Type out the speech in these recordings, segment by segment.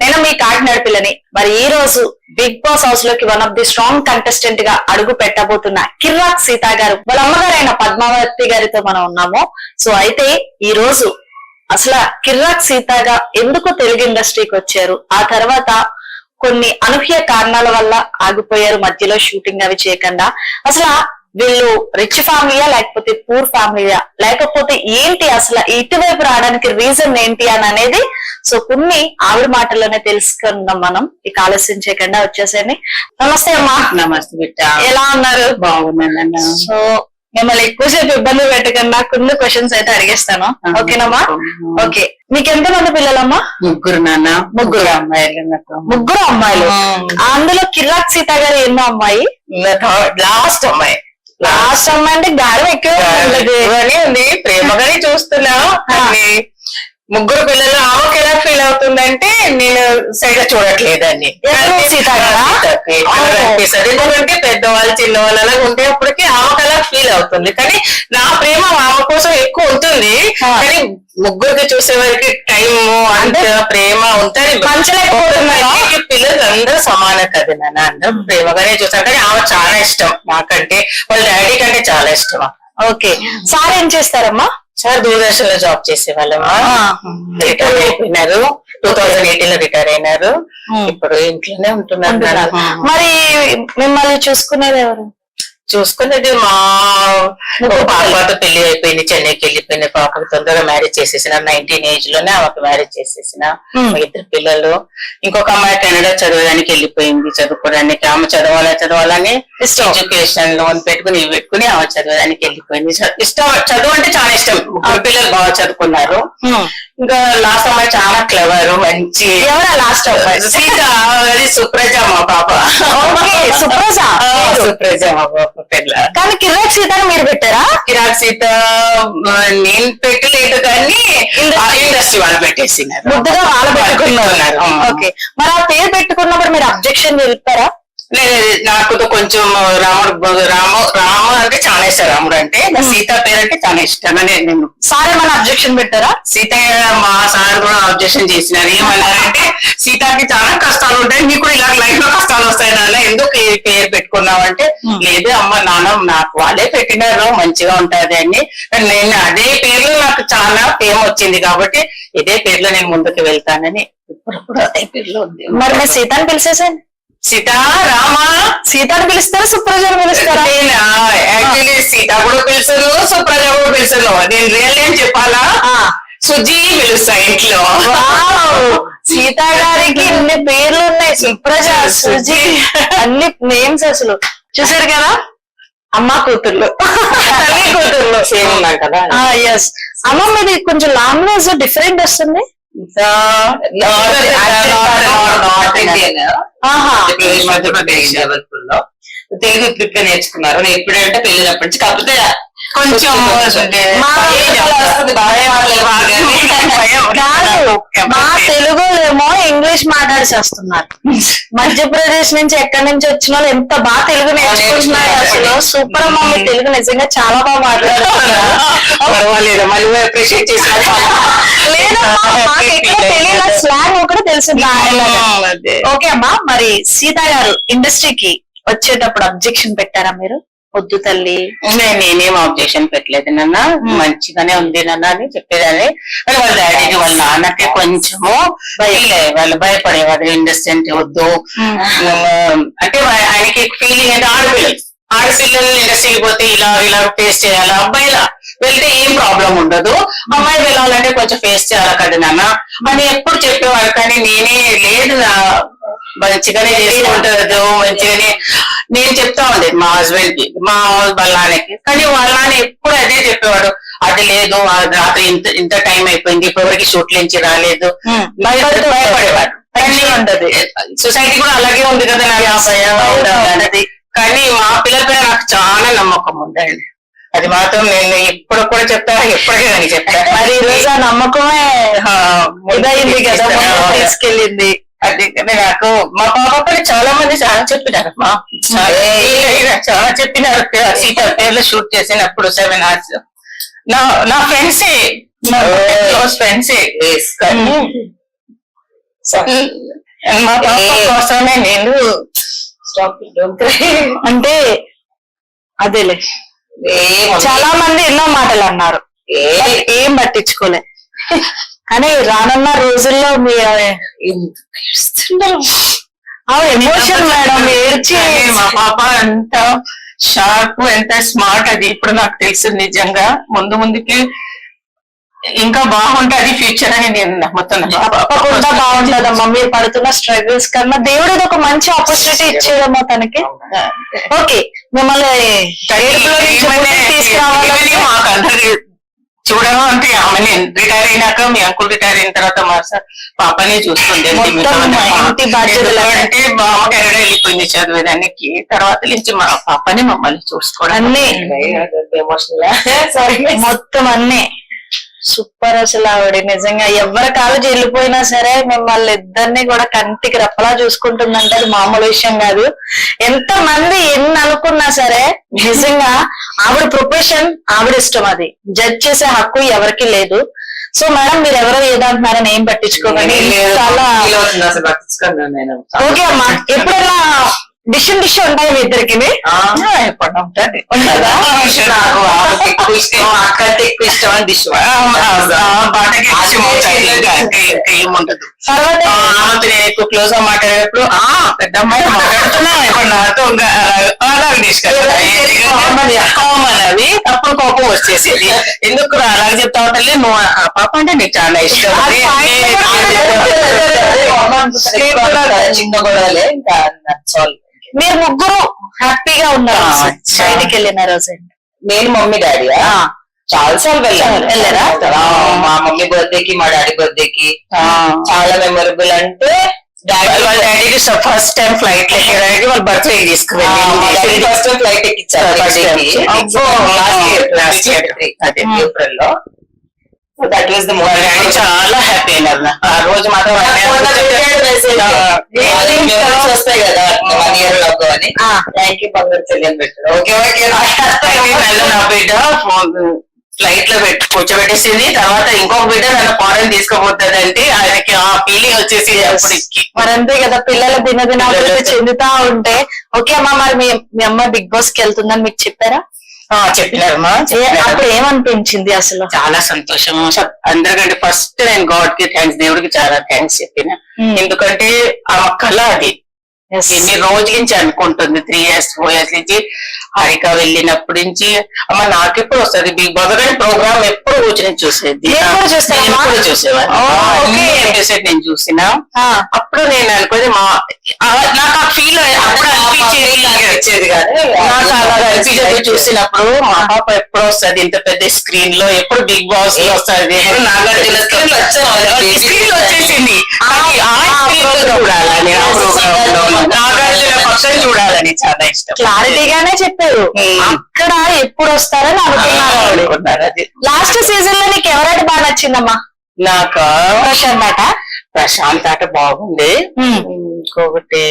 నేను మీ కాకినాడ పిల్లని మరి ఈ రోజు బిగ్ బాస్ హౌస్లోకి వన్ ఆఫ్ ది స్ట్రాంగ్ కంటెస్టెంట్గా అడుగు పెట్టబోతున్న కిర్రాక్ సీత గారు వాళ్ళ అమ్మగారైన పద్మావతి గారితో మనం ఉన్నాము. సో అయితే ఈ రోజు అసలు కిర్రాక్ సీతాగా ఎందుకు తెలుగు ఇండస్ట్రీకి వచ్చారు? ఆ తర్వాత కొన్ని అనూహ్య కారణాల వల్ల ఆగిపోయారు మధ్యలో షూటింగ్ అవి చేయకుండా. అసలు వీళ్ళు రిచ్ ఫ్యామిలీయా లేకపోతే పూర్ ఫ్యామిలీయా లేకపోతే ఏంటి అసలు ఇటువైపు రావడానికి రీజన్ ఏంటి అని అనేది? సో కొన్ని ఆవిడ మాటల్లోనే తెలుసుకుందాం మనం. ఇక ఆలస్యం చేయకుండా వచ్చేసేయండి. నమస్తే అమ్మా. నమస్తే బిడ్డ. ఎలా ఉన్నారు? బాగున్నానన్న. సో మిమ్మల్ని ఎక్కువసేపు ఇబ్బంది పెట్టకుండా కొన్ని క్వశ్చన్స్ అయితే అడిగేస్తాను. ఓకేనమ్మా? ఓకే. మీకు ఎంతమంది పిల్లలమ్మా? ముగ్గురు నాన్న ముగ్గురు. అమ్మాయిలు ముగ్గురు అమ్మాయిలు. అందులో కిర్రాక్ సీత గారు ఎన్నో అమ్మాయి? లాస్ట్ అమ్మాయి. లాస్ట్ అమ్మాయి అంటే గారం ఎక్కువ ఉంది. ప్రేమగానే చూస్తున్నా ముగ్గురు పిల్లలు ఆమెకి ఎలా ఫీల్ అవుతుందంటే నేను సరిగా చూడట్లేదండి. అనిపిస్తది. ఎందుకంటే పెద్దవాళ్ళు చిన్నవాళ్ళు అలా ఉంటే అప్పటికి ఆమెకు అలా ఫీల్ అవుతుంది. కానీ నా ప్రేమ ఆమె కోసం ఎక్కువ ఉంటుంది. కానీ ముగ్గురికి చూసే వరకు టైం అంత ప్రేమ ఉంటుంది. పిల్లలు అందరూ సమానం కదా నాన్న. అందరూ ప్రేమగానే చూస్తారు. కానీ ఆమె చాలా ఇష్టం. నాకంటే వాళ్ళ డాడీ కంటే చాలా ఇష్టం. ఓకే. సార్ ఏం చేస్తారమ్మా? సార్ దూరదర్శన్లో జాబ్ చేసే వాళ్ళమ్మా రిటైర్ అయిపోయినారు. టూ థౌజండ్ ఎయిటీన్లో రిటైర్ అయినారు. ఇప్పుడు ఇంట్లోనే ఉంటున్నారు. మరి మిమ్మల్ని చూసుకునేది ఎవరు? చూసుకున్నది మా పాపతో పెళ్ళి అయిపోయింది చెన్నైకి వెళ్ళిపోయింది. పాపకి తొందరగా మ్యారేజ్ చేసేసిన నైన్టీన్ ఏజ్లోనే ఆమెకు మ్యారేజ్ చేసేసిన. మా ఇద్దరు పిల్లలు. ఇంకొక అమ్మాయి కెనడా చదవడానికి వెళ్ళిపోయింది. చదువుకోవడానికి ఆమె చదవాలా చదవాలని ఇష్టం. ఎడ్యుకేషన్ లోన్ పెట్టుకుని ఇవి పెట్టుకుని ఆమె చదవడానికి వెళ్ళిపోయింది. ఇష్టం చదువు అంటే చాలా ఇష్టం. పిల్లలు బాగా చదువుకున్నారు. ఇంకా లాస్ట్ అమ్మాయి చాలా క్లవర్ మంచి. ఎవరా లాస్ట్ అమ్మాయి సీత అది సుప్రజ మా పాప. సుప్రజ. సుప్రజ మా పాప పిల్ల కానీ కిర్రాక్ సీతని మీరు పెట్టారా? కిరాక్ సీత నేను పెట్టలేదు కానీ ఇండస్ట్రీ. వాళ్ళు పెట్టేసినారు. ముద్దుగా వాళ్ళు పెట్టుకున్నారు. ఓకే. మరి ఆ పేరు పెట్టుకున్నప్పుడు మీరు అబ్జెక్షన్ లేదు, నాకు కొంచెం రాముడు రాము రాము అంటే చాలా ఇష్టం రాముడు అంటే. నా సీత పేరు అంటే చాలా ఇష్టం అని నేను సార్ ఏమైనా అబ్జెక్షన్ పెట్టారా? సీతయ్య మా సార్ కూడా అబ్జెక్షన్ చేసినారు. ఏమన్నారంటే సీతకి చాలా కష్టాలు ఉంటాయి. నీకు ఇలా లైఫ్లో కష్టాలు వస్తాయి నాన్న. ఎందుకు ఈ పేరు పెట్టుకున్నావు అంటే. లేదు అమ్మ నాన్న నాకు వాళ్ళే పెట్టినారు. మంచిగా ఉంటది అని నేను అదే పేర్లో నాకు చాలా ఫేమ్ వచ్చింది కాబట్టి ఇదే పేర్లో నేను ముందుకు వెళ్తానని ఇప్పుడు కూడా అదే పేర్లో ఉంది. మరి మీరు సీతని పిలిచేసాను సీత రామా సీతని పిలుస్తారా సుప్రజని పిలుస్తారా? నేను? యాక్చువల్లీ సీత కూడా పిలుస్తాను సుప్రజ కూడా పిలుస్తాను నేను రియల్ నేమ్ చెప్పాలా. సుజీ పిలుస్తా ఇంట్లో. వావ్! సీత గారికి ఇన్ని పేర్లు ఉన్నాయి. సుప్రజ సుజి. అన్ని నేమ్స్ అసలు. చూసారు కదా? అమ్మ కూతుర్లు. తల్లి కూతుర్లు. సేమ్ ఉన్నాం కదా. ఎస్ అమ్మ మీది కొంచెం లాంగ్వేజ్ డిఫరెంట్ వస్తుంది. మధ్యప్రదేశ్ జబల్పూర్లో తెలుగు ఇప్పుడు నేర్చుకున్నారు. నేను ఎప్పుడంటే పెళ్ళినప్పటి నుంచి కాకపోతే కొంచెం మా- కాదు మా తెలుగులేమో ఇంగ్లీష్ మాట్లాడి చేస్తున్నారు మధ్యప్రదేశ్ నుంచి ఎక్కడి నుంచి వచ్చిన వాళ్ళు ఎంత బాగా తెలుగు నేర్చుకుంటున్నారు అసలు. సూపర్ అమ్మ తెలుగు నిజంగా చాలా బాగా మాట్లాడుతున్నారు. స్లాంగ్ తెలుసు ఓకే అమ్మా మరి సీత గారు ఇండస్ట్రీకి వచ్చేటప్పుడు అబ్జెక్షన్ పెట్టారా మీరు? వద్దు తల్లి. నేను ఆబ్జెక్షన్ పెట్టలేదు నాన్న. మంచిగానే ఉంది నాన్న అని చెప్పేదాన్ని. వాళ్ళ డాడీకి వాళ్ళ నాన్నకి కొంచెము భయలే వాళ్ళు భయపడేవాడు ఇండస్ట్రీ అంటే వద్దు అంటే ఆయనకి ఫీలింగ్ అంటే ఆడపిల్లలు. ఆడపిల్లలు ఇండస్ట్రీకి పోతే ఇలా ఇలా ఫేస్ చేయాలా? అబ్బాయిలా వెళ్తే ఏం ప్రాబ్లం ఉండదు. అమ్మాయి వెళ్ళాలంటే కొంచెం ఫేస్ చేయాలి కదా నాన్న? అని ఎప్పుడు చెప్పేవాడు? కానీ నేనే లేదు మంచిగానే చేసుకుంటారు మంచిగానే. నేను చెప్తా ఉండేది మా హస్బెండ్కి మా వాళ్ళ నాన్నకి కానీ వాళ్ళ నాన్న ఎప్పుడు అదే చెప్పేవాడు. అది లేదు రాత్రి ఇంత ఇంత టైం అయిపోయింది ఇప్పటివరకు షూట్ నుంచి రాలేదు. భయపడేవాడు సొసైటీ కూడా అలాగే ఉంది కదా అన్నది. కానీ మా పిల్లల పైన నాకు చాలా నమ్మకం ఉందండి అది మాత్రం నేను ఇప్పుడు కూడా చెప్తా ఎప్పటికీ కానీ చెప్తా. మరి ఈ రోజు ఆ నమ్మకమే ఆ, ఇదయింది కదా తీసుకెళ్ళింది. అది నాకు మా పాప పైన చాలా మంది చాలా చెప్పినారు. మా చాలా చాలా చెప్పినారు. సీత పేర్లు షూట్ చేసినప్పుడు సెవెన్ అవర్స్ నా నా ఫ్రెండ్సే క్లోజ్ ఫ్రెండ్సే మా పాప కోసమే నేను అంటే అదేలే. చాలా మంది ఎన్నో మాటలు అన్నారు. ఏం పట్టించుకోలే. కానీ రానున్న రోజుల్లో మీ ఎమోషన్ మేడం ఏడ్చి మా పాప ఎంత షార్ప్ ఎంత స్మార్ట్ అది. ఇప్పుడు నాకు తెలుసు నిజంగా. ముందు ముందుకి ఇంకా బాగుంటది ఫ్యూచర్ అని నేను నమ్ముతున్నా. తప్పకుండా బాగుంటదమ్మా. మీరు పడుతున్న స్ట్రగుల్స్ కన్నా దేవుడు ఒక మంచి ఆపర్చునిటీ ఇచ్చేదమ్మా తనకి. ఓకే మిమ్మల్ని తీసుకురావాలంటే మాకు అందరికి చూడడం అంటే ఆమె రిటైర్ అయినాక మీ అంకుల్ రిటైర్ అయిన తర్వాత మా సార్ పాపని చూస్తుంది అంటే బామ్మ కెనడా వెళ్ళిపోయింది చదివేదానికి. తర్వాత నుంచి మా పాపని మమ్మల్ని చూసుకోవడం అన్నీ. మొత్తం అన్ని. సూపర్ అసలు ఆవిడ. నిజంగా ఎవరి కాలేజీ వెళ్ళిపోయినా సరే మిమ్మల్ని ఇద్దరిని కూడా కంటికి రెప్పలా చూసుకుంటుందంటే అది మామూలు విషయం కాదు. ఎంత మంది ఎన్ని అనుకున్నా సరే నిజంగా ఆవిడ ప్రొఫెషన్ ఆవిడ ఇష్టం అది. జడ్జ్ చేసే హక్కు ఎవరికి లేదు. సో మేడం మీరు ఎవరో ఏదో అంటున్నారని ఏం పట్టించుకోకండి. చాలా ఓకే అమ్మా. ఎప్పుడైనా డిషన్ డిష్ ఉంటాయి మీ ఇద్దరికి ఉంటుంది ఉంటుందా ఎక్కువ ఇష్టం ఎక్కువ ఇష్టం అని డిష్ తర్వాత ఆమెతో నేను ఎక్కువ క్లోజ్గా మాట్లాడేటప్పుడు ఆ పెద్ద అమ్మాయి మాట్లాడుతున్నా ఇప్పుడు నాతో ఇంకా అలా కామన్ అవి అప్పుడు కోపం వచ్చేసేది ఎందుకు అలాగ చెప్తా ఉంటే నువ్వు ఆ పాప అంటే నీకు చాలా ఇష్టం చిన్న గొడవలే ఇంకా నచ్చాలి మీరు ముగ్గురు హ్యాపీగా ఉన్నారు. బయటికి వెళ్ళిన రోజు. నేను మమ్మీ డాడీ చాలా సార్లు వెళ్ళాను. వెళ్ళారా? మా మమ్మీ బర్త్డే కి మా డాడీ బర్త్డే కి. చాలా మెమొరబుల్ అంటే డాడీ వాళ్ళ డాడీకి ఫస్ట్ టైం ఫ్లైట్ ఎక్కడానికి వాళ్ళ బర్త్డే తీసుకువెళ్ళి ఫస్ట్ టైం ఫ్లైట్ ఎక్కించారు ఏప్రిల్లో. దట్ వాస్ ద మోమెంట్ చాలా హ్యాపీ అయినారు ఆ రోజు మాత్రం వస్తాయి కదా వన్ ఇయర్లో అని. థ్యాంక్ యూ బంగారు చెల్లెని పెట్టారు ఓకే ఓకే నా బిడ్డ ఫ్లైట్లో పెట్టి కూర్చోబెట్టేసింది. తర్వాత ఇంకొక బిడ్డ నన్ను ఫారెన్ తీసుకుపోతుంది అంటే ఆయనకి ఆ ఫీలింగ్ వచ్చేసి అప్పటికి. మరి అంతే కదా పిల్లల దినదినాభివృద్ధి చెందుతా ఉంటే. ఓకే అమ్మా మరి మీ అమ్మ బిగ్ బాస్కి వెళ్తుందని మీకు చెప్పారా? చెప్పినారమ్మా. అప్పుడు ఏమనిపించింది అసలు? చాలా సంతోషం అందరికంటే ఫస్ట్ నేను గాడ్కి థ్యాంక్స్ దేవుడికి చాలా థ్యాంక్స్ చెప్పిన. ఎందుకంటే ఆ కళ అది. ఎన్ని రోజుల నుంచి అనుకుంటుంది త్రీ ఇయర్స్ ఫోర్ ఇయర్స్ నుంచి హారిక వెళ్ళినప్పటి నుంచి. అమ్మ నాకెప్పుడు వస్తుంది? బిగ్ బాస్ ప్రోగ్రామ్ ఎప్పుడు కూర్చొని చూసేది? నేను చూస్తానమ్మా. నేను చూసిన. అప్పుడు నేను అనుకుని మా నాకు ఆ ఫీల్ అప్పుడు అనిపించేది వచ్చేది నాకు అలా అనిపించేది. చూసినప్పుడు మా పాప ఎప్పుడు వస్తుంది ఇంత పెద్ద స్క్రీన్లో ఎప్పుడు బిగ్ బాస్లో వస్తుంది నాగార్జున స్క్రీన్లో వచ్చేసింది. చూడాలని నాగార్జున చూడాలని చాలా ఇష్టం. క్లారిటీగానే చెప్పారు. అక్కడ ఎప్పుడు వస్తారని అనుకున్నారు లాస్ట్ సీజన్లో నీకు ఎవరైతే బాగా నచ్చిందమ్మా? నాకు ప్రశాంత్ ఆట ప్రశాంత్ ఆట బాగుంది. ఇంకొకటి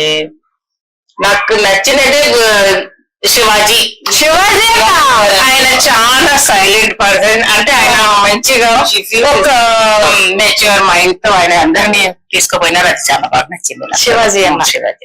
నాకు నచ్చినది శివాజీ శివాజీ. ఆయన చాలా సైలెంట్ పర్సన్ అంటే ఆయన మంచిగా ఒక మెచ్యూర్ మైండ్తో ఆయన అందరినీ తీసుకుపోయినారు అది చాలా బాగా నచ్చింది. శివాజీ అన్న. శివాజీ